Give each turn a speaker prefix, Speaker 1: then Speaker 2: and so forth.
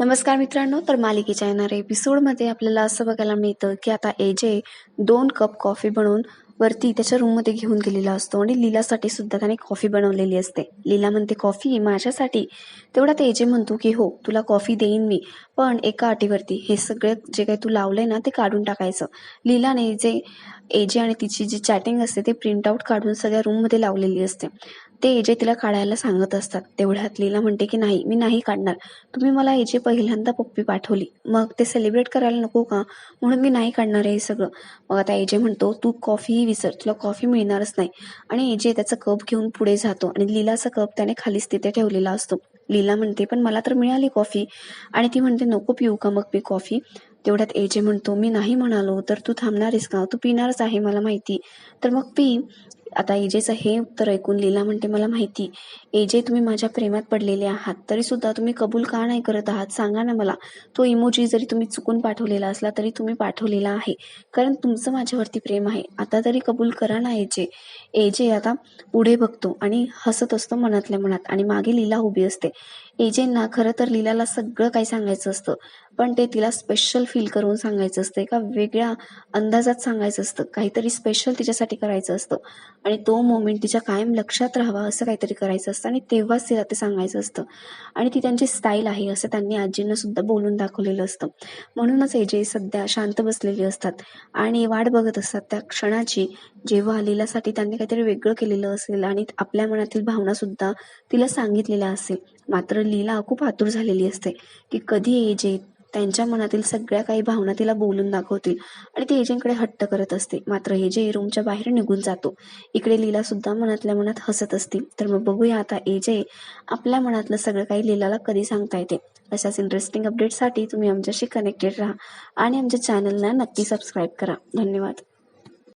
Speaker 1: नमस्कार मित्रांनो तर मालिकेच्या येणाऱ्या एपिसोडमध्ये आपल्याला असं बघायला मिळतं की आता एजे दोन कप कॉफी बनवून वरती त्याच्या रूममध्ये घेऊन गेलेला असतो आणि लीलासाठी सुद्धा त्याने कॉफी बनवलेली असते. लीला म्हणते कॉफी माझ्यासाठी. तेवढा ते एजे म्हणतो की हो तुला कॉफी देईन मी पण एका अटीवरती हे सगळे जे काही तू लावलंय ना ते काढून टाकायचं. लीलाने जे एजे आणि तिची जी चॅटिंग असते ते प्रिंट आउट काढून सगळ्या रूममध्ये लावलेली असते. ते एजे तिला काढायला सांगत असतात. तेवढ्यात लीला म्हणते की नाही मी नाही काढणार. तुम्ही मला एजे पहिल्यांदा पप्पी पाठवली. मग ते सेलिब्रेट करायला नको का? म्हणून मी नाही काढणार आहे हे सगळं. मग आता एजे म्हणतो तू कॉफीही विसर. तुला कॉफी मिळणारच नाही. आणि एजे त्याचा कप घेऊन पुढे जातो आणि लीलाचा कप त्याने खालीच तिथे ठेवलेला असतो. लीला म्हणते पण मला तर मिळाली कॉफी आणि ती म्हणते नको पिऊ का मग मी कॉफी तेवढ्यात एजे म्हणतो मी नाही म्हणालो तर तू थांबणारेस का? तू पिणारच आहे मला माहिती. तर मग पी आता एजेचं हे उत्तर ऐकून लीला म्हणते मला माहिती एजे तुम्ही माझ्या प्रेमात पडलेले आहात तरी सुद्धा तुम्ही कबूल का नाही करत आहात? सांगा ना मला. तो इमोजी जरी तुम्ही चुकून पाठवलेला असला तरी तुम्ही पाठवलेला आहे. कारण तुमचं माझ्यावरती प्रेम आहे. आता तरी कबूल करा ना एजे. एजे आता पुढे बघतो आणि हसत असतो मनातल्या मनात आणि मागे लीला उभी असते. एजेंना खरं तर लीलाला सगळं काही सांगायचं असतं पण ते तिला स्पेशल फील करून सांगायचं असतं एका वेगळ्या अंदाजात सांगायचं असतं. काहीतरी स्पेशल तिच्यासाठी करायचं असतं. आणि तो मोमेंट तिच्या कायम लक्षात राहावा असं काहीतरी करायचं असतं आणि तेव्हाच तिला ते सांगायचं असतं. आणि ती त्यांची स्टाईल आहे असं त्यांनी आजींना सुद्धा बोलून दाखवलेलं असतं. म्हणूनच एजे सध्या शांत बसलेली असतात आणि वाट बघत असतात त्या क्षणाची जेव्हा लीलासाठी त्यांनी काहीतरी वेगळं केलेलं असेल आणि आपल्या मनातील भावना सुद्धा तिला सांगितलेल्या असेल मात्र लीला खूप आतुर झालेली असते की कधी एजे त्यांच्या मनातील सगळ्या काही भावना तिला बोलून दाखवतील आणि ती एजेंकडे हट्ट करत असते. मात्र एजे रूमच्या बाहेर निघून जातो. इकडे लीला सुद्धा मनातल्या मनात हसत असते. तर मग बघूया आता एजे आपल्या मनातलं सगळं काही लीलाला कधी सांगता येते. अशाच इंटरेस्टिंग अपडेटसाठी तुम्ही आमच्याशी कनेक्टेड राहा आणि आमच्या चॅनलला नक्की सबस्क्राईब करा. धन्यवाद.